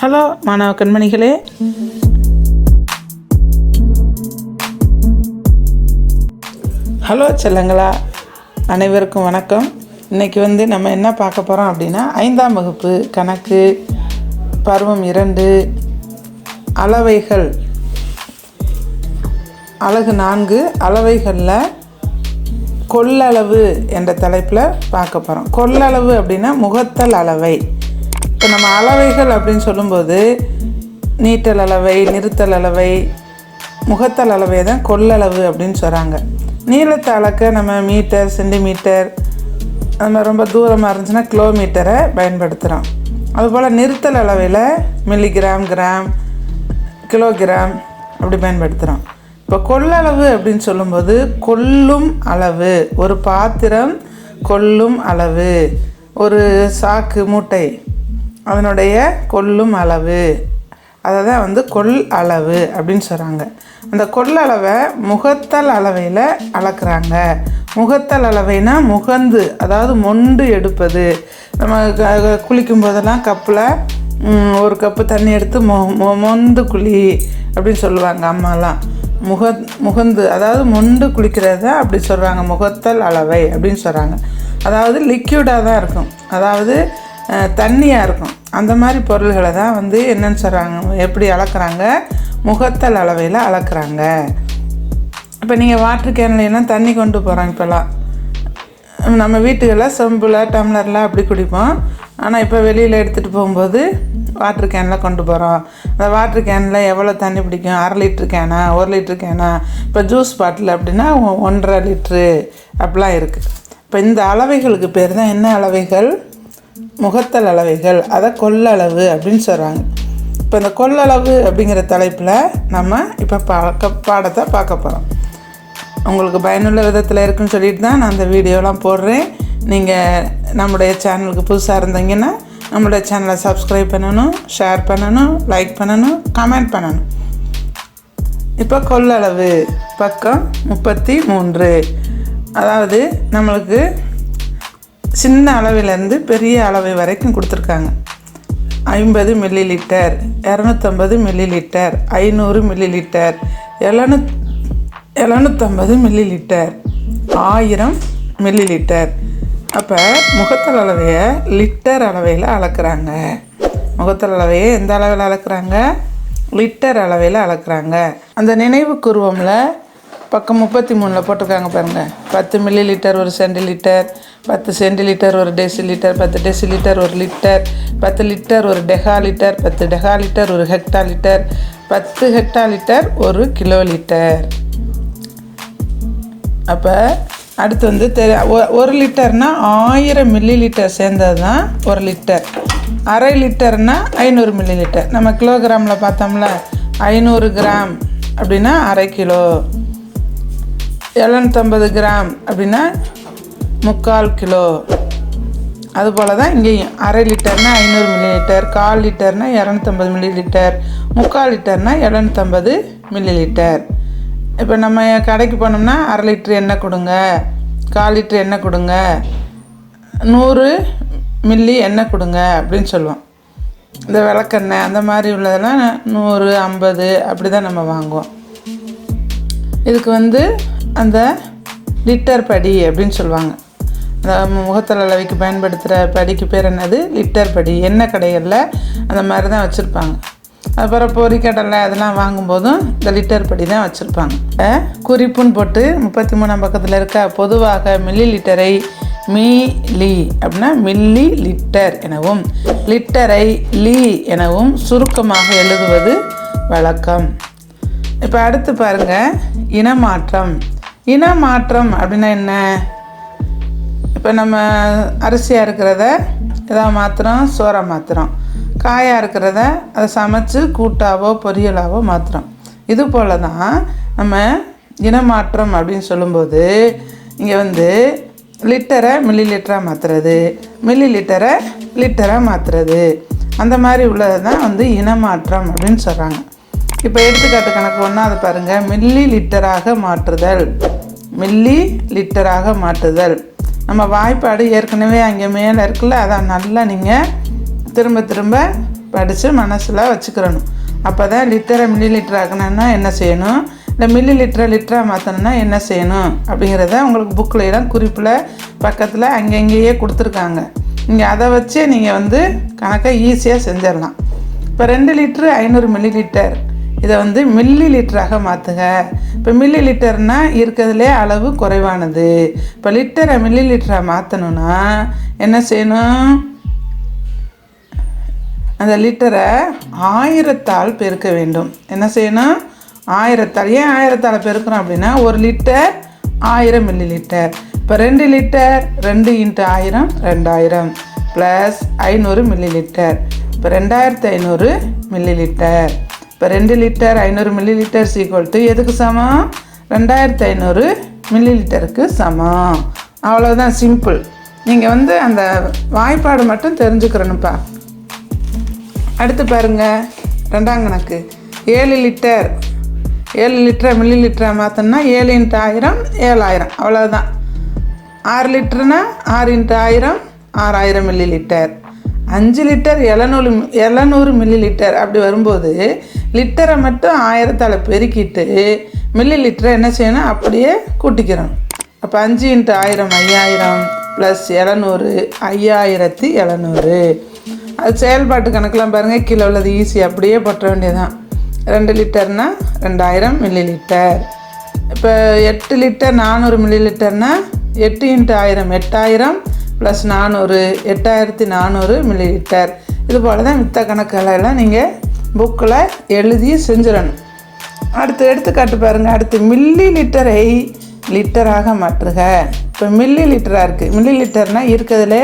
Hello மாணவ கண்மணிகளே. Hello செல்லங்களா. அனைவருக்கும் வணக்கம். இன்னைக்கு வந்து நம்ம என்ன பார்க்க போகிறோம் அப்படின்னா ஐந்தாம் வகுப்பு கணக்கு பருவம் இரண்டு அளவைகள். அழகு நான்கு அளவைகளில் கொள்ளளவு என்ற தலைப்பில் பார்க்க போகிறோம் கொள்ளளவு அப்படின்னா முகத்தல் அளவை. இப்போ நம்ம அளவைகள் அப்படின்னு சொல்லும்போது நீட்டல் அளவை நிறுத்தல் அளவை முகத்தல் அளவை தான் கொள்ளளவு அப்படின்னு சொல்கிறாங்க நீளத்தை அளக்க நம்ம மீட்டர் சென்டிமீட்டர் நம்ம ரொம்ப தூரமாக இருந்துச்சுன்னா கிலோமீட்டரை பயன்படுத்துகிறோம் அதுபோல் நிறுத்தல் அளவில் மில்லிகிராம் கிராம் கிலோகிராம் அப்படி பயன்படுத்துகிறோம் இப்போ கொள்ளளவு அப்படின்னு சொல்லும்போது கொள்ளும் அளவு. ஒரு பாத்திரம் கொள்ளும் அளவு. ஒரு சாக்கு மூட்டை. அதனுடைய கொள்ளும் அளவு. அதை தான் வந்து கொள் அளவு அப்படின்னு சொல்கிறாங்க அந்த கொள்ளளவை முகத்தல் அளவையில் அளக்குறாங்க. முகத்தல் அளவைனா முகந்து அதாவது மொண்டு எடுப்பது. நம்ம குளிக்கும் போதெல்லாம் கப்பில் ஒரு கப்பு தண்ணி எடுத்து மொ மொ- மொந்து குழி அப்படின்னு சொல்லுவாங்க அம்மாலாம். முக முகந்து அதாவது மொண்டு குளிக்கிறது தான் அப்படி சொல்கிறாங்க முகத்தல் அளவை அப்படின்னு சொல்கிறாங்க அதாவது லிக்யூடாக தான் இருக்கும். அதாவது தண்ணியாக இருக்கும். அந்த மாதிரி பொருள்களை தான் வந்து என்னென்னு சொல்கிறாங்க எப்படி அளக்குறாங்க? முகத்தல் அளவையில் அளக்குறாங்க. இப்போ நீங்கள் வாட்டர் கேன்லாம் தண்ணி கொண்டு போகிறோம் இப்போல்லாம். நம்ம வீட்டுகளில் செம்பில் டம்ளரில் அப்படி குடிப்போம். ஆனால் இப்போ வெளியில் எடுத்துகிட்டு போகும்போது வாட்டர் கேனில் கொண்டு போகிறோம் அந்த வாட்டர் கேனில் எவ்வளோ தண்ணி பிடிக்கும்? அரை லிட்ரு கேனா ஒரு லிட்ரு கேனா இப்போ ஜூஸ் பாட்டில் அப்படின்னா ஒன்றரை லிட்ரு அப்படிலாம் இருக்குது இப்போ இந்த அளவைகளுக்கு பேர் தான் என்ன அளவைகள்? முகத்தல் அளவைகள் அதை கொள்ளளவு அப்படின்னு சொல்கிறாங்க இப்போ இந்த கொள்ளளவு அப்படிங்கிற தலைப்பில் நம்ம இப்போ பார்க்க பாடத்தை பார்க்க போகிறோம் உங்களுக்கு பயனுள்ள விதத்தில் இருக்குன்னு சொல்லிட்டு தான் நான் அந்த வீடியோலாம் போடுறேன். நீங்கள் நம்முடைய சேனலுக்கு புதுசாக இருந்தீங்கன்னா நம்மளுடைய சேனலை சப்ஸ்கிரைப் பண்ணணும் ஷேர் பண்ணணும் லைக் பண்ணணும் கமெண்ட் பண்ணணும். இப்போ கொள்ளளவு பக்கம் முப்பத்தி மூன்று. அதாவது நம்மளுக்கு சின்ன அளவிலேருந்து பெரிய அளவு வரைக்கும் கொடுத்துருக்காங்க. ஐம்பது மில்லி லிட்டர் இரநூத்தம்பது மில்லி லிட்டர் ஐநூறு மில்லி லிட்டர் எழுநூ எழுநூத்தம்பது மில்லி லிட்டர் ஆயிரம் மில்லி லிட்டர் அப்போ முகத்தல் அளவையை லிட்டர் அளவையில் அளக்குறாங்க. முகத்தல் அளவையை எந்த அளவில் அளக்குறாங்க? லிட்டர் அளவையில் அளக்குறாங்க. அந்த நினைவு கூர்வமில் பக்கம் முப்பத்தி மூணில் போட்டிருக்காங்க பாருங்கள் பத்து மில்லி லிட்டர் ஒரு சென்டி லிட்டர் பத்து சென்டி லிட்டர் ஒரு டெசி லிட்டர் பத்து டெசி லிட்டர் ஒரு லிட்டர் பத்து லிட்டர் ஒரு டெகா லிட்டர் பத்து டெகா லிட்டர் ஒரு ஹெக்டா லிட்டர் பத்து ஹெக்டா லிட்டர் ஒரு கிலோ லிட்டர் அப்போ அடுத்து வந்து தெ ஒ- ஒரு லிட்டர்னால் ஆயிரம் மில்லி லிட்டர் சேர்ந்தது தான் ஒரு லிட்டர் அரை லிட்டர்னால் ஐநூறு மில்லி லிட்டர் நம்ம கிலோகிராமில் பார்த்தோம்ல ஐநூறு கிராம் அப்படின்னா அரை கிலோ. எழுநூற்றம்பது கிராம் அப்படின்னா முக்கால் கிலோ. அதுபோல் தான் இங்கேயும் அரை லிட்டர்னா ஐநூறு மில்லி லிட்டர் கால் லிட்டர்னா இரநூத்தம்பது மில்லி லிட்டர் முக்கால் லிட்டர்னா எழுநூற்றம்பது மில்லி லிட்டர் இப்போ நம்ம கடைக்கு போனோம்னா அரை லிட்டர் எண்ணெய் கொடுங்க. கால் லிட்டர் எண்ணெய் கொடுங்க. நூறு மில்லி எண்ணெய் கொடுங்க அப்படின்னு சொல்லுவோம். இந்த விளக்கெண்ணெய் அந்த மாதிரி உள்ளதெல்லாம் நூறு ஐம்பது அப்படி தான் நம்ம வாங்குவோம். இதுக்கு வந்து அந்த லிட்டர் படி அப்படின்னு சொல்லுவாங்க. அந்த முகத்தல் அளவைக்கு பயன்படுத்துகிற படிக்கு பேர் என்னது? லிட்டர் படி. எண்ணெய் கடைகளில் அந்த மாதிரி தான் வச்சுருப்பாங்க அப்புறம் பொறிக்கடலை அதெல்லாம் வாங்கும்போதும் இந்த லிட்டர் படி தான் வச்சுருப்பாங்க குறிப்புன்னு போட்டு முப்பத்தி மூணாம் பக்கத்தில் இருக்க பொதுவாக மில்லி லிட்டரை மீ லி அப்படின்னா மில்லி லிட்டர் எனவும் லிட்டரை லீ எனவும் சுருக்கமாக எழுதுவது வழக்கம். இப்போ அடுத்து பாருங்கள் இனமாற்றம். இனமாற்றம் அப்படின்னா என்ன? இப்போ நம்ம அரிசியாக இருக்கிறத இதாக மாற்றுறோம் சோறை மாற்றுறோம் காயாக இருக்கிறத அதை சமைச்சு கூட்டாவோ பொரியலாவோ மாற்றுறோம் இது போல தான் நம்ம இனமாற்றம் அப்படின்னு சொல்லும்போது இங்கே வந்து லிட்டரை மில்லி லிட்டராக மாற்றுறது மில்லி லிட்டரை லிட்டராக மாற்றுறது அந்த மாதிரி உள்ளது தான் வந்து இனமாற்றம் அப்படின்னு சொல்கிறாங்க இப்போ எடுத்துக்காட்டு கணக்கு ஒன்றா அதை பாருங்கள் மில்லி லிட்டராக மாற்றுதல். மில்லி லிட்டராக மாற்றுதல். நம்ம வாய்ப்பாடு ஏற்கனவே அங்கே மேலே இருக்குல்ல அதை நல்லா நீங்கள் திரும்ப திரும்ப படித்து மனசில் வச்சுக்கிறணும். அப்போ தான் லிட்டரை மில்லி லிட்டர் ஆக்கணும்னா என்ன செய்யணும்? இல்லை மில்லி லிட்டரை லிட்டராக மாற்றணும்னா என்ன செய்யணும்? அப்படிங்கிறத உங்களுக்கு புக்கில் எல்லாம் குறிப்பில் பக்கத்தில் அங்கங்கேயே கொடுத்துருக்காங்க. நீங்கள் அதை வச்சே நீங்கள் வந்து கணக்கை ஈஸியாக செஞ்சிடலாம். இப்போ ரெண்டு லிட்ரு ஐநூறு மில்லி லிட்டர். இதை வந்து மில்லி லிட்டராக மாற்றுங்க இப்போ மில்லி லிட்டர்னால் இருக்கிறதுலே அளவு குறைவானது. இப்போ லிட்டரை மில்லி லிட்டராக மாற்றணுன்னா என்ன செய்யணும்? அந்த லிட்டரை ஆயிரத்தால் பெருக்க வேண்டும். என்ன செய்யணும்? ஆயிரத்தால். ஏன் ஆயிரத்தால் பெருக்கிறோம் அப்படின்னா ஒரு லிட்டர் ஆயிரம் மில்லி லிட்டர் இப்போ ரெண்டு லிட்டர் ரெண்டு இன்ட்டு ஆயிரம் ரெண்டாயிரம். ப்ளஸ் ஐநூறு மில்லி லிட்டர் இப்போ ரெண்டாயிரத்து ஐநூறு மில்லி லிட்டர் இப்போ ரெண்டு லிட்டர் ஐநூறு மில்லி லிட்டர் சீக்வல் டு எதுக்கு சமம்? ரெண்டாயிரத்து ஐநூறு மில்லி லிட்டருக்கு சமம். அவ்வளோதான் சிம்பிள் நீங்கள் வந்து அந்த வாய்ப்பாடு மட்டும் தெரிஞ்சுக்கிறணுப்பா அடுத்து பாருங்க ரெண்டாம் கணக்கு. ஏழு லிட்டர் ஏழு லிட்டரை மில்லி லிட்டரை மாற்றோம்னா ஏழு இன்ட்டு ஆயிரம் ஏழாயிரம் அவ்வளோதான் ஆறு லிட்டருனா ஆறு இன்ட்டு ஆயிரம் ஆறாயிரம் மில்லி லிட்டர் அஞ்சு லிட்டர் எழுநூறு எழுநூறு மில்லி லிட்டர் அப்படி வரும்போது லிட்டரை மட்டும் ஆயிரத்தால் பெருக்கிட்டு மில்லி லிட்டரை என்ன செய்யணும்? அப்படியே கூட்டிக்கிறோம் அப்போ அஞ்சு இன்ட்டு ஆயிரம் ஐயாயிரம் ப்ளஸ் எழுநூறு ஐயாயிரத்தி எழுநூறு. அது செயல்பாட்டு கணக்கெலாம் பாருங்கள் கீழே உள்ளது ஈஸி அப்படியே போட்ட வேண்டியதான் ரெண்டு லிட்டர்னால் ரெண்டாயிரம் மில்லி லிட்டர் இப்போ எட்டு லிட்டர் நானூறு மில்லி லிட்டர்னா எட்டு இன்ட்டு ஆயிரம் எட்டாயிரம் ப்ளஸ் நானூறு எட்டாயிரத்தி நானூறு மில்லி லிட்டர் இது போல் தான் மித்த கணக்குகளை எல்லாம் நீங்கள் புக்கில் எழுதி செஞ்சிடணும். அடுத்து எடுத்துக்காட்டு பாருங்கள் அடுத்து மில்லி லிட்டரை லிட்டராக மாற்றுக. இப்போ மில்லி லிட்டராக இருக்குது மில்லி லிட்டர்னால் இருக்கிறதுலே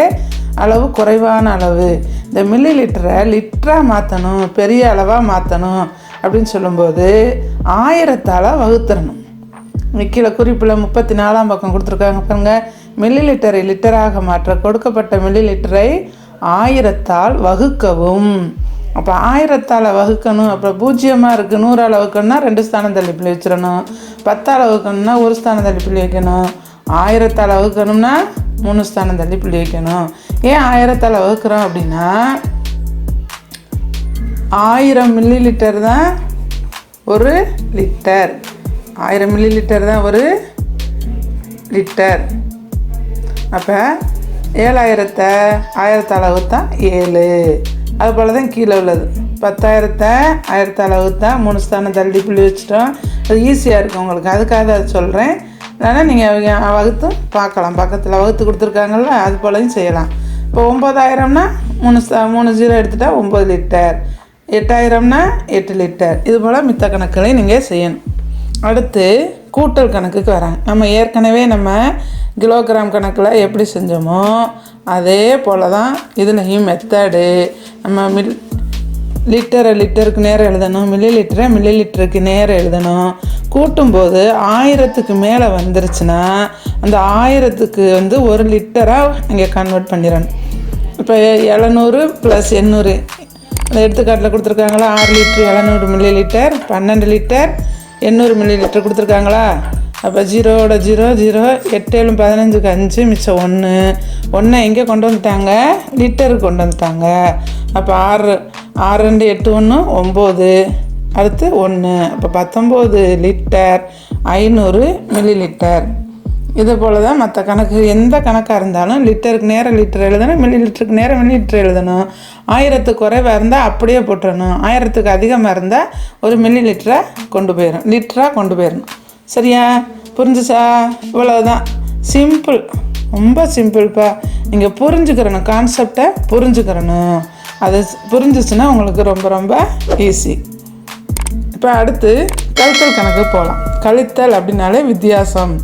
அளவு குறைவான அளவு. இந்த மில்லி லிட்டரை லிட்டராக மாற்றணும் பெரிய அளவாக மாற்றணும் அப்படின்னு சொல்லும்போது ஆயிரத்தால் வகுத்துடணும். இங்க கீழே குறிப்பில் முப்பத்தி நாலாம் பக்கம் கொடுத்துருக்காங்க பாருங்க. மில்லி லிட்டரை லிட்டராக மாற்ற கொடுக்கப்பட்ட மில்லி லிட்டரை ஆயிரத்தால் வகுக்கவும். அப்போ ஆயிரத்தால் வகுக்கணும் அப்புறம் பூஜ்ஜியமாக இருக்குது நூறால் வகுக்கணும்னா ரெண்டு ஸ்தானம் தள்ளி பிள்ளை வச்சிடணும். பத்தால் வகுக்கணும்னா ஒரு ஸ்தானம் தள்ளி புள்ளி வைக்கணும். ஆயிரத்தால் வகுக்கணும்னா மூணு ஸ்தானம் தள்ளி புள்ளி வைக்கணும். ஏன் ஆயிரத்தால் வகுக்கிறோம் அப்படின்னா ஆயிரம் மில்லி லிட்டர் தான் ஒரு லிட்டர் ஆயிரம் மில்லி லிட்டர் தான் ஒரு லிட்டர் அப்போ ஏழாயிரத்தை ஆயிரத்தால் வகுத்தா ஏழு. அது போல் தான் கீழே உள்ளது. பத்தாயிரத்தை ஆயிரத்து அளவு தான் மூணு ஸ்தானம் தள்ளி புள்ளி வச்சிட்டோம். அது ஈஸியாக இருக்கும் உங்களுக்கு. அதுக்காக அதை சொல்கிறேன் இல்லைன்னா நீங்கள் வகுத்து பார்க்கலாம். பக்கத்தில் வகுத்து கொடுத்துருக்காங்கல்ல அது போலையும் செய்யலாம். இப்போ ஒம்பதாயிரம்னா மூணு ஸ்தா மூணு ஜீரோ எடுத்துட்டா ஒம்பது லிட்டர். எட்டாயிரம்னா எட்டு லிட்டர். இது போல் மித்த கணக்குகளை நீங்கள் செய்யணும். அடுத்து கூட்டல் கணக்குக்கு வராங்க. நம்ம ஏற்கனவே நம்ம கிலோகிராம் கணக்கில் எப்படி செஞ்சோமோ அதே போல் தான் இதுலேயும் மெத்தடு நம்ம மில் லிட்டரை லிட்டருக்கு நேரம் எழுதணும் மில்லி லிட்டரை மில்லி லிட்டருக்கு நேரம் எழுதணும். கூட்டும்போது ஆயிரத்துக்கு மேலே வந்துருச்சுன்னா அந்த ஆயிரத்துக்கு வந்து ஒரு லிட்டராக இங்கே கன்வெர்ட் பண்ணிடணும் இப்போ எழுநூறு ப்ளஸ் எண்ணூறு. அந்த எடுத்துக்காட்டில் கொடுத்துருக்காங்களா? ஆறு லிட்டர் எழுநூறு மில்லி லிட்டர் பன்னெண்டு லிட்டர் எண்ணூறு மில்லி லிட்டர் கொடுத்துருக்காங்களா? அப்போ ஜீரோட ஜீரோ ஜீரோ எட்டு ஏழு பதினஞ்சுக்கு அஞ்சு மிச்சம் ஒன்று ஒன்றை எங்கே கொண்டு வந்துட்டாங்க? லிட்டருக்கு கொண்டு வந்துட்டாங்க. அப்போ ஆறு ஆறு ரெண்டு எட்டு ஒன்று ஒம்பது. அடுத்து ஒன்று அப்போ பத்தொம்போது லிட்டர் ஐநூறு மில்லி லிட்டர் இது போல் தான் மற்ற கணக்கு எந்த கணக்காக இருந்தாலும் லிட்டருக்கு நேரம் லிட்டர் எழுதணும் மில்லி லிட்டருக்கு நேரம் மில்லி லிட்டர் எழுதணும். ஆயிரத்துக்கு குறைவாக இருந்தால் அப்படியே போட்டுடணும் ஆயிரத்துக்கு அதிகமாக இருந்தால் ஒரு மில்லி லிட்டரை கொண்டு போயிடும் லிட்டராக கொண்டு போயிடணும். சரியா? புரிஞ்சுச்சா? இவ்வளோதான் சிம்பிள் ரொம்ப சிம்பிள்ப்பா நீங்கள் புரிஞ்சுக்கிறணும் கான்செப்டை புரிஞ்சுக்கிறணும். அது புரிஞ்சிச்சுன்னா உங்களுக்கு ரொம்ப ரொம்ப ஈஸி இப்போ அடுத்து கழித்தல் கணக்கு போகலாம் கழித்தல் அப்படின்னாலே வித்தியாசம்.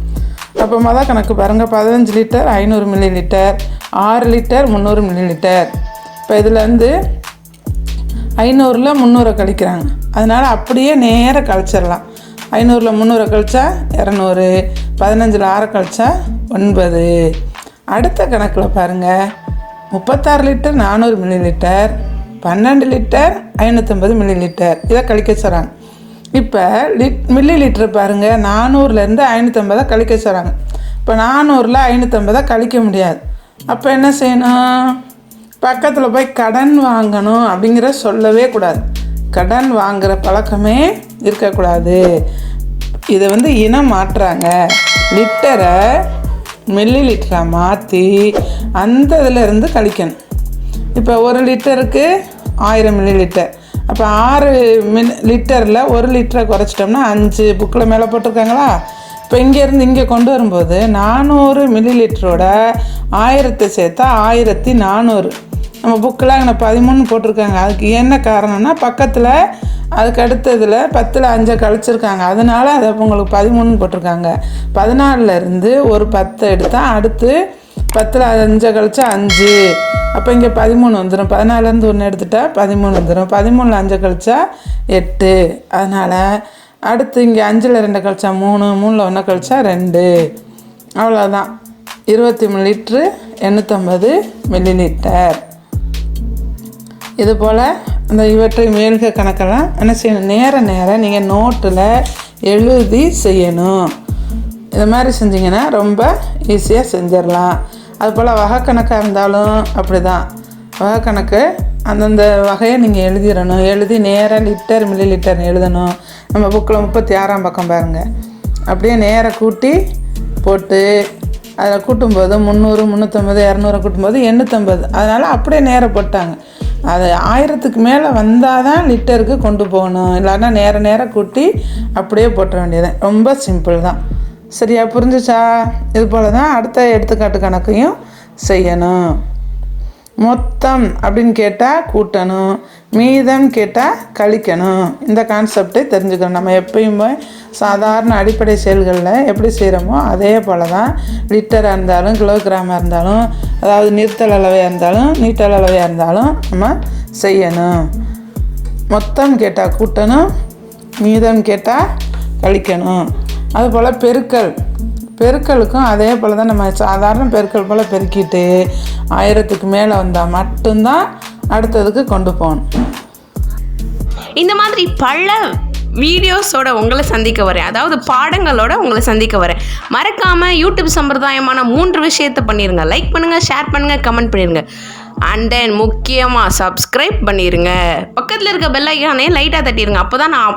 அப்போ மொதல் கணக்கு பாருங்கள் பதினஞ்சு லிட்டர் ஐநூறு மில்லி லிட்டர் ஆறு லிட்டர் முந்நூறு மில்லி லிட்டர் இப்போ இதில் வந்து ஐநூறில் முந்நூறை கழிக்கிறாங்க. அதனால் அப்படியே நேராக கழிச்சிடலாம். ஐநூறில் முந்நூறை கழிச்சா இரநூறு பதினஞ்சில் ஆறை கழிச்சா ஒன்பது. அடுத்த கணக்கில் பாருங்கள் முப்பத்தாறு லிட்டர் நானூறு மில்லி லிட்டர் பன்னெண்டு லிட்டர் ஐநூற்றம்பது மில்லி லிட்டர் இதை கழிக்க சொல்கிறாங்க இப்போ லிட் மில்லி லிட்டர் பாருங்கள் நானூறுலேருந்து ஐநூற்றம்பதை கழிக்க சொல்கிறாங்க இப்போ நானூறில் ஐநூற்றம்பதை கழிக்க முடியாது. அப்போ என்ன செய்யணும்? பக்கத்தில் போய் கடன் வாங்கணும் அப்படிங்கிற சொல்லவே கூடாது. கடன் வாங்குகிற பழக்கமே இருக்கக்கூடாது. இதை வந்து இனம் மாற்றுறாங்க. லிட்டரை மில்லி லிட்டராக மாற்றி அந்த இதிலேருந்து கழிக்கணும். இப்போ ஒரு லிட்டருக்கு ஆயிரம் மில்லி லிட்டர் அப்போ ஆறு மின் லிட்டரில் ஒரு லிட்டரை குறைச்சிட்டோம்னா அஞ்சு புக்கில் மேலே போட்டிருக்காங்களா? இப்போ இங்கேருந்து இங்கே கொண்டு வரும்போது நானூறு மில்லி லிட்டரோட ஆயிரத்தை சேர்த்தா ஆயிரத்தி நானூறு. நம்ம புக்கில் அங்கே பதிமூணு போட்டிருக்காங்க. அதுக்கு என்ன காரணம்னா பக்கத்தில் அதுக்கு அடுத்ததில் பத்தில் அஞ்சை கழிச்சிருக்காங்க. அதனால அதை உங்களுக்கு பதிமூணுன்னு போட்டிருக்காங்க. பதினாலிருந்து ஒரு பத்தை எடுத்தால் அடுத்து பத்தில் அஞ்சை கழிச்சா அஞ்சு. அப்போ இங்கே பதிமூணு வந்துடும் பதினாலேருந்து ஒன்று எடுத்துட்டா பதிமூணு வந்துடும் பதிமூணில் அஞ்சை கழிச்சா எட்டு. அதனால் அடுத்து இங்கே அஞ்சில் ரெண்டு கழிச்சா மூணு மூணில் ஒன்று கழிச்சா ரெண்டு. அவ்வளோதான் இருபத்தி மூணு லிட்ரு எண்ணூற்றம்பது மில்லி லிட்டர் இது போல் அந்த இவற்றை மேல்க கணக்கெல்லாம் என்ன செய்யணும்? நேர நேரம் நீங்கள் நோட்டில் எழுதி செய்யணும். இது மாதிரி செஞ்சிங்கன்னா ரொம்ப ஈஸியாக செஞ்சிடலாம். அதுபோல் வகை வகைக்கணக்காக இருந்தாலும் அப்படி தான் வகைக்கணக்கு அந்தந்த வகையை நீங்கள் எழுதிடணும். எழுதி நேராக லிட்டர் மில்லி லிட்டர் எழுதணும். நம்ம புக்கில் முப்பத்தி ஆறாம் பக்கம் பாருங்கள் அப்படியே நேராக கூட்டி போட்டு அதில் கூட்டும்போது முந்நூறு முந்நூற்றம்பது இரநூறு கூட்டும்போது எண்ணூற்றம்பது அதனால் அப்படியே நேராக போட்டாங்க. அது ஆயிரத்துக்கு மேலே வந்தால் தான் லிட்டருக்கு கொண்டு போகணும். இல்லைன்னா நேர நேரம் கூட்டி அப்படியே போட்டுற வேண்டியது. ரொம்ப சிம்பிள் தான். சரியா புரிஞ்சுச்சா? இது போல் தான் அடுத்த எடுத்துக்காட்டு கணக்கையும் செய்யணும். மொத்தம் அப்படின்னு கேட்டால் கூட்டணும். மீதம் கேட்டால் கழிக்கணும். இந்த கான்செப்டை தெரிஞ்சுக்கணும். நம்ம எப்பயுமே சாதாரண அடிப்படை செயல்களில் எப்படி செய்கிறோமோ அதே போல் தான் லிட்டராக இருந்தாலும் கிலோகிராமாக இருந்தாலும் அதாவது நிறுத்தல் அளவையாக இருந்தாலும் நீட்டல் அளவையாக இருந்தாலும் நம்ம செய்யணும். மொத்தம் கேட்டால் கூட்டணும். மீதம் கேட்டால் கழிக்கணும். அதுபோல் பெருக்கல். பெருக்களுக்கும் அதே போல் தான் நம்ம சாதாரண பெருக்கள் போல் பெருக்கிட்டு ஆயிரத்துக்கு மேலே வந்தால் மட்டும்தான் அடுத்ததுக்கு கொண்டு போகணும். இந்த மாதிரி பல வீடியோஸோட உங்களை சந்திக்க வரேன். அதாவது பாடங்களோட உங்களை சந்திக்க வரேன். மறக்காமல் யூடியூப் சம்பிரதாயமான மூன்று விஷயத்தை பண்ணிடுங்க லைக் பண்ணுங்கள் ஷேர் பண்ணுங்கள் கமெண்ட் பண்ணிடுங்க அண்ட் தென் முக்கியமாக சப்ஸ்கிரைப் பண்ணிடுங்க பக்கத்தில் இருக்க பெல் ஐக்கானே லைட்டாக தட்டிடுங்க அப்போ தான் நான்